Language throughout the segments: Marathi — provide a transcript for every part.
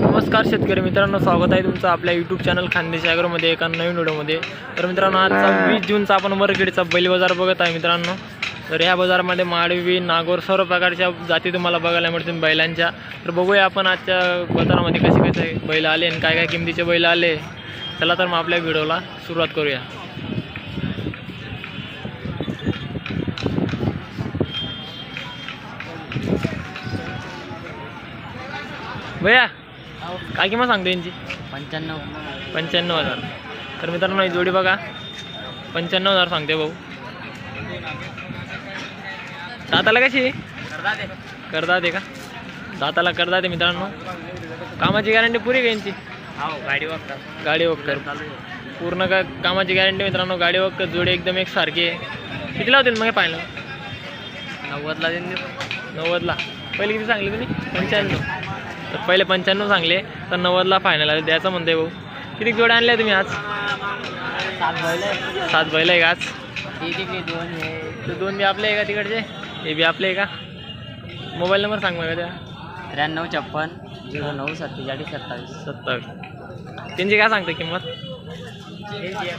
नमस्कार शेतकरी मित्रांनो स्वागत आहे तुमचं आपल्या यूट्यूब चॅनल खानदेश ॲग्रोमध्ये एका नवीन व्हिडिओमध्ये. तर मित्रांनो आजचा वीस जूनचा आपण वरखेडचा बैल बाजार बघत आहे मित्रांनो. तर या बाजारामध्ये माडवी नागोर सर्व प्रकारच्या जाती तुम्हाला बघायला मिळतील बैलांच्या. तर बघूया आपण आजच्या बाजारामध्ये कसे कसे बैल आले आणि काय काय किमतीचे बैल आले. चला तर मग आपल्या व्हिडिओला सुरुवात करूया. भैया काय किंमत सांगतो यांची? पंच्याण्णव. पंच्याण्णव हजार. तर मित्रांनो ही जोडी बघा. पंच्याण्णव हजार सांगते भाऊ. दाताला कशी? करदा दे का? दाताला करदा दे मित्रांनो. कामाची गॅरंटी पुरी का यांची? हो गाडी वागतात गाडी वक्कर पूर्ण का कामाची गॅरंटी मित्रांनो गाडी वक्कर जोडी एकदम एक सारखी आहे. कितीला होतील मग पाहिलं नव्वदला देऊ. नव्वदला. पहिले किती सांगले तुम्ही? पंच्याण्णव. तर पहिले पंच्याण्णव सांगले तर नव्वदला फायनल आहे द्यायचं म्हणते भाऊ. किती जोड्या आणल्या तुम्ही आज? सात बैल सात बैल आहे का आज? दोन दोन बी आपले आहे का तिकडचे? हे बी आपले आहे का? मोबाईल नंबर सांग मला त्या त्र्याण्णव छप्पन झिरो नऊ सत्तेचाळीस सत्तावीस. सत्तावीस. त्यांची काय सांगते किंमत?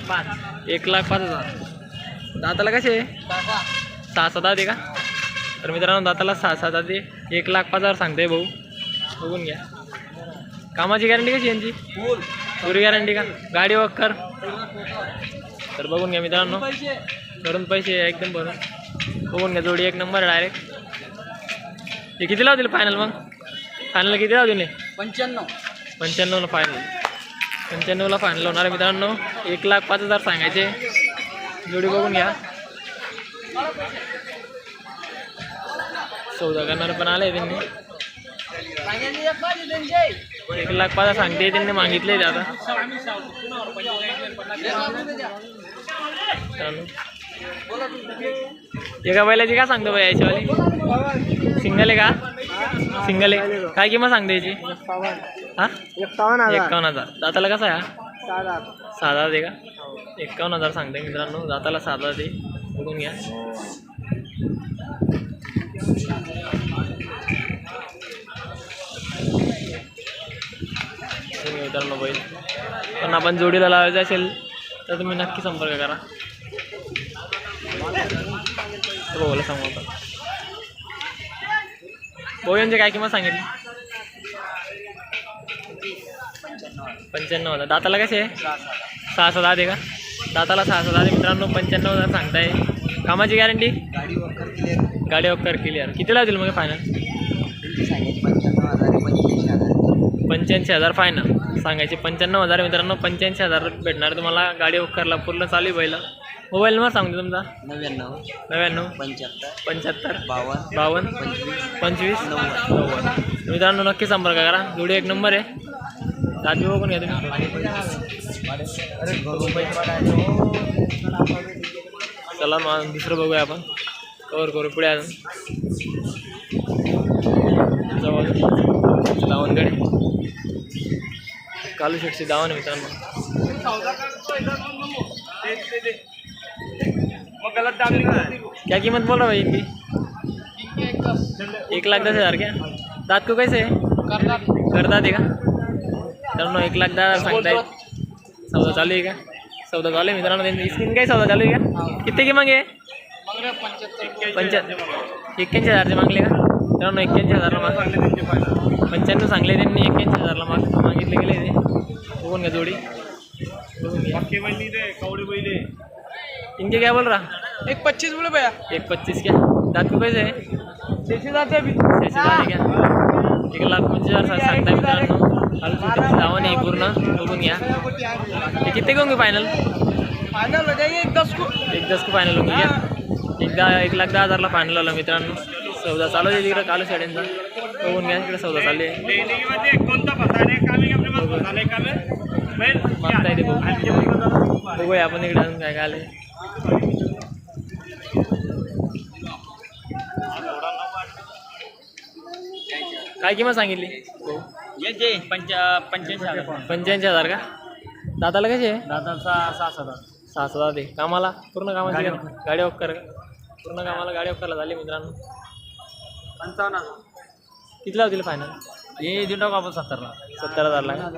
पाच. एक लाख पाच हजार. दाताला कसे सहा सात. आहे का? तर मित्रांनो दाताला सहा सात आहे. एक लाख पाच हजार सांगते भाऊ. बघून घ्या. कामाची गॅरंटी कशी यांची? पुरी गॅरंटी का? गाडी वक्कर तर बघून घ्या मित्रांनो. करून पैसे. एकदम भरून. बघून घ्या जोडी एक नंबर डायरेक्ट हे किती लावतील फायनल मग? फायनल किती लावतील? पंच्याण्णव. पंच्याण्णवला फायनल पंच्याण्णवला फायनल होणार आहे मित्रांनो. एक लाख पाच हजार सांगायचे. जोडी बघून घ्या. सौदा करणारे पण आले त्यांनी. एक लाख पाच सांगते त्यांनी मागितले आता. चालू. एका बैलाची काय सांगतो बाई याच्यावाली? सिंगल आहे का? सिंगल आहे. काय किंमत सांगते याची? हा? एकावन्न हजार. दाताला कसा आहे हा? साधा दे का? एकावन्न हजार सांगते मित्रांनो. दाताला साधा दे बघून घ्या. मित्रांनो बैल. पण आपण जोडीला लावायचं असेल तर तुम्ही नक्की संपर्क करा. भाऊला सांगू आपण. भाऊ यांची काय किंमत सांगितली? पंच्याण्णव हजार. दाताला कसे? आहे सहा सहा दहा दे का? दाताला सहा सहा दहा दे मित्रांनो पंच्याण्णव हजार सांगताय. कामाची गॅरंटी गाडी वगैरे क्लिअर गाडी वक्कर क्लिअर किती लागतील मग फायनल सांगेल पंच्याण्णव हजार पंच्याऐंशी हजार पंच्याऐंशी हजार फायनल सांगायचे पंच्याण्णव हजार मित्रांनो पंच्याऐंशी हजार भेटणार तुम्हाला. गाडी वक्करला पूर्ण चालू पहिलं. मोबाईल नंबर सांगतो तुमचा. नव्याण्णव नव्याण्णव पंच्याहत्तर पंच्याहत्तर बावन्न बावन्न पंचवीस पंचवीस नव्वद. नव्वद. मित्रांनो नक्की संपर्क करा. जोडी एक नंबर आहे. दादी बघून घ्या तुम्ही. चला मग दुसरं बघूया आपण. कवर करू पुढे अजून. जवळ दावणकडे कालू शेटची दावण आहे मित्रांनो क्या कीमत बोल रहा भाई इनकी? एक लाख दस हज़ार क्या? दाँत को कैसे? करदा देगा। मित्रांनो एक लाख दहा हज़ार सौदा चालू आहे का सौदा चालू आहे मित्रांनो त्यांची स्किन काय सौदा चालू आहे का किती की मागे? पंच्या एक्क्याऐंशी हजारचे मागले का मित्रांनो एक्क्याऐंशी हजारला माग. पंच्याण्णव सांगले त्यांनी एक्क्याऐंशी हजारला माग. मागितले गेले ते. बघून घ्या जोडी. इनके क्या बोल रहा एक पच्चीस बोले भैया. एक पच्चीस क्या दाँत को कैसे है अभी क्या एक लाख पंचवीस हजार सा- सांगताय मित्रांनो. सुट्टीची दावा नाही पूर्ण. बघून घ्या. ते किती होंगे फायनल फाइनल हो जाएगी एक दस को एक दस को फायनल होंगे क्या एक दहा एक लाख दहा हजारला फायनल आला मित्रांनो. सौदा चालू आहे तिकडे कालू साड्यांचा बघून घ्या तिकडे सौदा चालू आहे. मागता येते बघूया आपण इकडे अजून काय काय आले काय किंमत सांगितली? पंचा पंच्याऐंशी हजार पंच्याऐंशी हजार का? दादाला कसे आहे? दादा सहा सात हजार सहा हजार दे कामाला? पूर्ण कामाला गाडी ऑफ कर का पूर्ण कामाला गाडी वक्करला झाली मित्रांनो. पंचावन्न हजार. किती लावतील फायनल हे देऊन टाकू आपण सत्तरला. सत्तर हजारला का?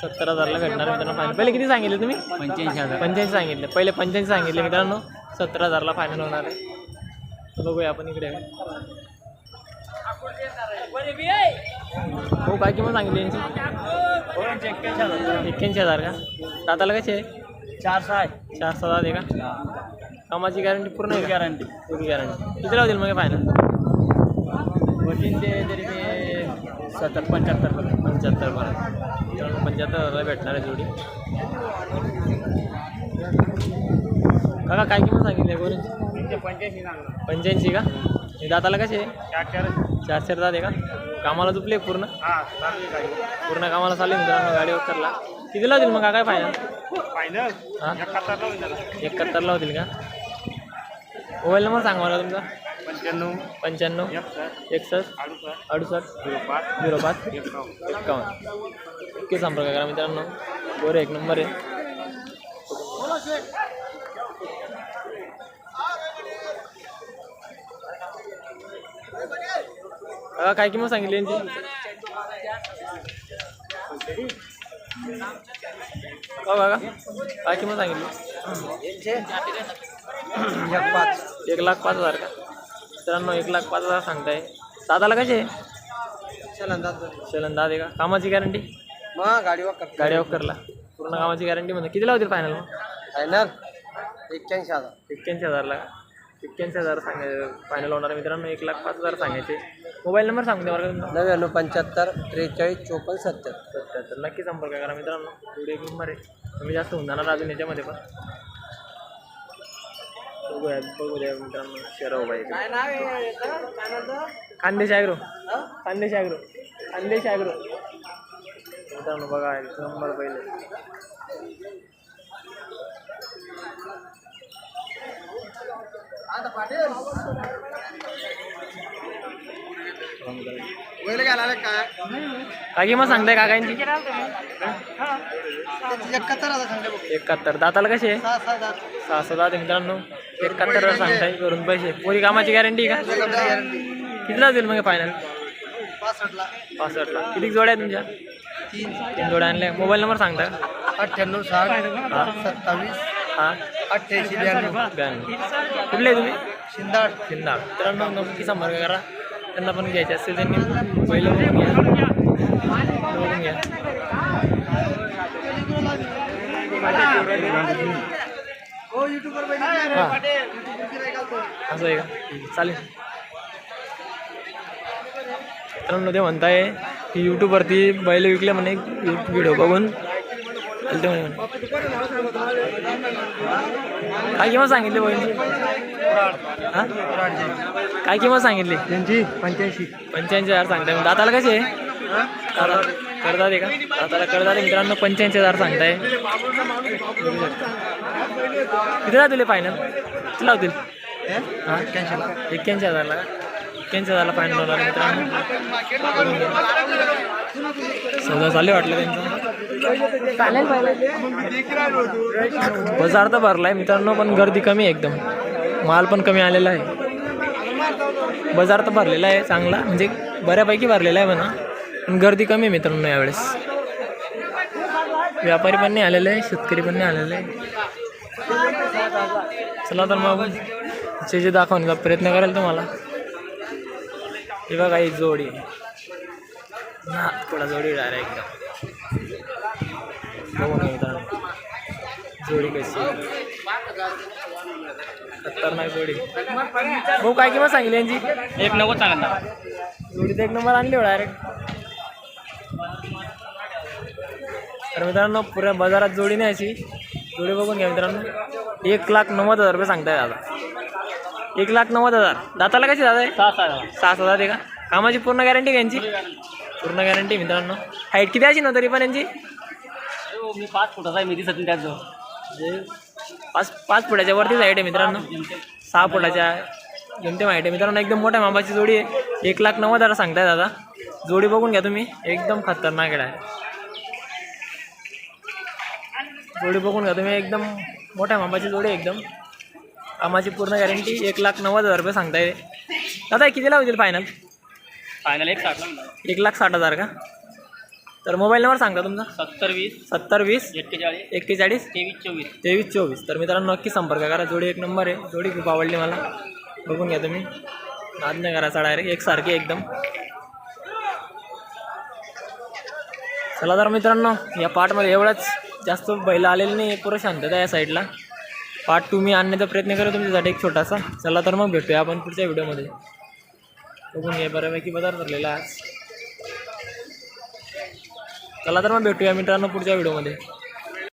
सत्तर हजारला भेटणार मित्रांनो फायनल पहिले किती सांगितले तुम्ही? पंच्याऐंशी हजार. पंच्याऐंशी सांगितले. पहिले पंच्याऐंशी सांगितले मित्रांनो. सत्तर हजारला फायनल होणार आहे. तर बघूया आपण इकडे. हो काय किंमत सांगितली यांची? एक्क्याऐंशी हजार का? दाताला कसे आहे? चार सहा आहे. चार सहा आहे का? कामाची गॅरंटी पूर्ण गॅरंटी पूर्ण गॅरंटी किती लावतील मग फायनल वटीन ते तरी ते सत्तर पंच्याहत्तर पर्यंत. पंच्याहत्तर बरं पंच्याहत्तर हजारला भेटणार आहे जोडी. काका काय किंमत सांगितली गोरींची पंच्याऐंशी पंच्याऐंशी का? हे दाताला कसे चार चार चार चार दात आहे का? कामाला झुपले पूर्ण? हां पूर्ण कामाला चालू आहे मित्रांनो गाडी वक्करला किती लावतील मग काय फायनल फायनल हां. एकाहत्तरला होतील का? मोबाईल नंबर सांगा मला तुमचा. पंच्याण्णव पंच्याण्णव. एकसष्ट. अडुसष्ट. झिरो पाच झिरो पाच एकावन्न. एक्कावन्न ओके संपर्क करा मित्रांनो. बरं एक नंबर आहे. काय किंमत सांगितली यांची? हो काका काय किंमत सांगितली? एक पाच एक लाख पाच हजार का? मित्रांनो एक लाख पाच हजार सांगताय. दादाला कसे चलन दादे. का? कामाची गॅरंटी मग गाडी वाकर गाडी करला. पूर्ण कामाची गॅरंटी म्हणते किती लावतील फायनल मग फायनल एक्क्याऐंशी हजार. एक्क्याऐंशी हजारला का? एक्क्याऐंशी हजार सांगाय फायनल होणार आहे मित्रांनो एक लाख पाच हजार सांगायचे. मोबाईल नंबर सांगते तुमचा नव्याण्णव पंच्याहत्तर त्रेचाळीस चोपन्न सत्तर. सत्याहत्तर. नक्की संपर्क करा मित्रांनो. व्हिडिओ एक नंबर आहे कमी जास्त होऊन जाणार अजून याच्यामध्ये पण. बघूया बघू द्या मित्रांनो शेराव बाई? खानदेश ॲग्रो हा? खानदेश ॲग्रो खानदेश ॲग्रो मित्रांनो बघा एक नंबर पहिले. काय आलं काय? काय किंमत सांगताय काकांची? एकाहत्तर दाताला कसे? सहा सहा सहा सहा दात मित्रांनो. एकाहत्तर सांगताय करून पैसे. पुरी कामाची गॅरंटी का? किती लागतील मग फायनल पासष्टला. किती जोड्या तुमच्या? तीन. तीन जोड्या आणल्या. मोबाईल नंबर सांगता? का? अठ्ठ्याण्णव साठ हा सत्तावीस हा? अठ्ठ्याऐंशी ब्याण्णव. ब्याण्णव. कुठले तुम्ही? शिंदाड. शिंदा मित्रांनो नक्की संपर्क करा. त्यांना पण घ्यायचे असतील त्यांनी. पहिलं बघून घ्या बघून घ्या असं आहे का? चालेल. मित्रांनो ते म्हणताय की यूट्यूबवरती बैल विकले म्हणे व्हिडिओ बघून. काय किंमत सांगितली बहिणीची हां? काय किंमत सांगितली? त्यांची पंच्याऐंशी. पंच्याऐंशी हजार सांगताय मग दाताला कसे आहे? दादा करतात आहे का? दाताला करतात मित्रांनो पंच्याऐंशी हजार सांगताय. किती लावतील फायनल किती लावतील? हां? एक्क्याऐंशी हजारला का? एक्क्याऐंशी हजारला फायनल होणार आहे मित्रांनो. सौदा चालले वाटलं त्यांचं. बाजार तर भरलाय मित्रांनो पण गर्दी कमी आहे एकदम. माल पण कमी आलेला आहे. बाजार तर भरलेला आहे चांगला. म्हणजे बऱ्यापैकी भरलेला आहे म्हणा. पण गर्दी कमी आहे मित्रांनो यावेळेस. व्यापारी पण नाही आलेले आहे शेतकरी पण नाही आलेले. आहे चला तर मग जे जे दाखवण्याचा प्रयत्न करेल तुम्हाला. हे बघा ही जोडी. ना थोडा जोडी डायरेक्ट एकदम बघू जोडी कशी आहे. खतरनाक जोडी. भाऊ काय किंमत सांगितली यांची? एक नव्वद सांगा जोडी तर एक नंबर आणली हो डायरेक्ट तर मित्रांनो पुऱ्या बाजारात जोडी नाही अशी. जोडी बघून घ्या मित्रांनो. एक लाख नव्वद हजार रुपये सांगताय दादा. एक लाख नव्वद हजार. दाताला कशी दादा आहे सहा सहा सहा हजार आहे का? कामाची पूर्ण गॅरंटी का यांची? पूर्ण गॅरंटी मित्रांनो. हाईट किती अशी ना तरी पण यांची? मी पाच फुटाचा आहे मी दिसत त्याचं. म्हणजे पाच पाच फुटाच्या वरतीच हाईट आहे मित्रांनो. सहा फुटाच्या जेमतेम हाईट आहे. मित्रांनो एकदम मोठ्या मापाची जोडी आहे. एक लाख नव्वद हजार सांगताय दादा. जोडी बघून घ्या तुम्ही. एकदम खतरनाक आहे जोडी बघून घ्या तुम्ही. एकदम मोठ्या मापाची जोडी आहे एकदम. कामाची पूर्ण गॅरंटी एक लाख नव्वद हजार रुपये सांगताय. दादा हे किती लावतील फायनल फायनल एक म्हणा एक लाख साठ हजार का? तर मोबाईल नंबर सांगा तुमचा? सत्तर वीस सत्तर वीस एक्केचाळीस एक्केचाळीस तेवीस चोवीस. तेवीस चोवीस. तर मित्रांनो नक्की संपर्क करा. जोडी एक नंबर आहे. जोडी खूप आवडली मला. बघून घ्या तुम्ही. नाद नाही करायचा डायरेक्ट एकसारखी एकदम. चला तर मित्रांनो या पार्टमध्ये एवढंच. जास्त बैल आलेले नाही. पुरं शांतता या साईडला पार्ट टू मी आणण्याचा प्रयत्न करू. तुमच्यासाठी एक छोटासा. चला तर मग भेटूया आपण पुढच्या व्हिडिओमध्ये बघून घ्या. बऱ्यापैकी धरलेला आहे आज. चला तर मग भेटूया मित्रांनो पुढच्या व्हिडिओमध्ये.